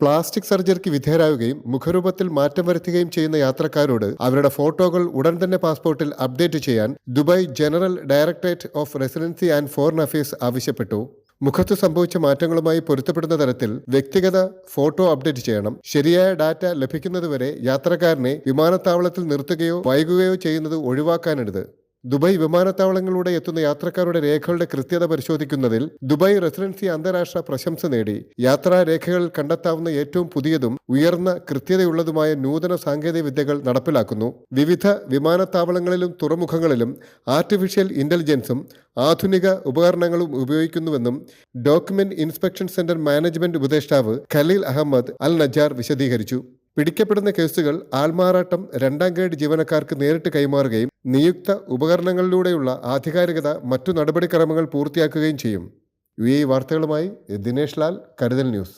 Plastic സർജറിക്ക് വിധേയരാകുകയും മുഖരൂപത്തിൽ മാറ്റം വരുത്തുകയും ചെയ്യുന്ന യാത്രക്കാരോട് അവരുടെ ഫോട്ടോകൾ ഉടൻ തന്നെ പാസ്പോർട്ടിൽ അപ്ഡേറ്റ് ചെയ്യാൻ Dubai general directorate of residency and foreign affairs ആവശ്യപ്പെട്ടു. മുഖത്ത് സംഭവിച്ച മാറ്റങ്ങളുമായി പൊരുത്തപ്പെടുന്ന തരത്തിൽ വ്യക്തിഗത ഫോട്ടോ അപ്ഡേറ്റ് ചെയ്യണം. ശരിയായ ഡാറ്റ ലഭിക്കുന്നതുവരെ യാത്രക്കാരനെ വിമാനത്താവളത്തിൽ നിർത്തുകയോ വൈകുകയോ ചെയ്യുന്നത് ഒഴിവാക്കാനെടുത് ദുബായ് വിമാനത്താവളങ്ങളിലൂടെ എത്തുന്ന യാത്രക്കാരുടെ രേഖകളുടെ കൃത്യത പരിശോധിക്കുന്നതിൽ ദുബായ് റെസിഡൻസി അന്താരാഷ്ട്ര പ്രശംസ നേടി. യാത്രാ രേഖകൾ കണ്ടെത്താവുന്ന ഏറ്റവും പുതിയതും ഉയർന്ന കൃത്യതയുള്ളതുമായ നൂതന സാങ്കേതിക വിദ്യകൾ നടപ്പിലാക്കുന്നു. വിവിധ വിമാനത്താവളങ്ങളിലും തുറമുഖങ്ങളിലും ആർട്ടിഫിഷ്യൽ ഇന്റലിജൻസും ആധുനിക ഉപകരണങ്ങളും ഉപയോഗിക്കുന്നുവെന്നും ഡോക്യുമെന്റ് ഇൻസ്പെക്ഷൻ സെന്റർ മാനേജ്മെന്റ് ഉപദേഷ്ടാവ് ഖലീൽ അഹമ്മദ് അൽ നജാർ വിശദീകരിച്ചു. പിടിക്കപ്പെടുന്ന കേസുകൾ ആൾമാറാട്ടം രണ്ടാം ഗ്രേഡ് ജീവനക്കാർക്ക് നേരിട്ട് കൈമാറുകയും നിയുക്ത ഉപകരണങ്ങളിലൂടെയുള്ള ആധികാരികത മറ്റു നടപടിക്രമങ്ങൾ പൂർത്തിയാക്കുകയും ചെയ്യും. യു എ വാർത്തകളുമായി ദിനേഷ് ലാൽ കരുതൽ ന്യൂസ്.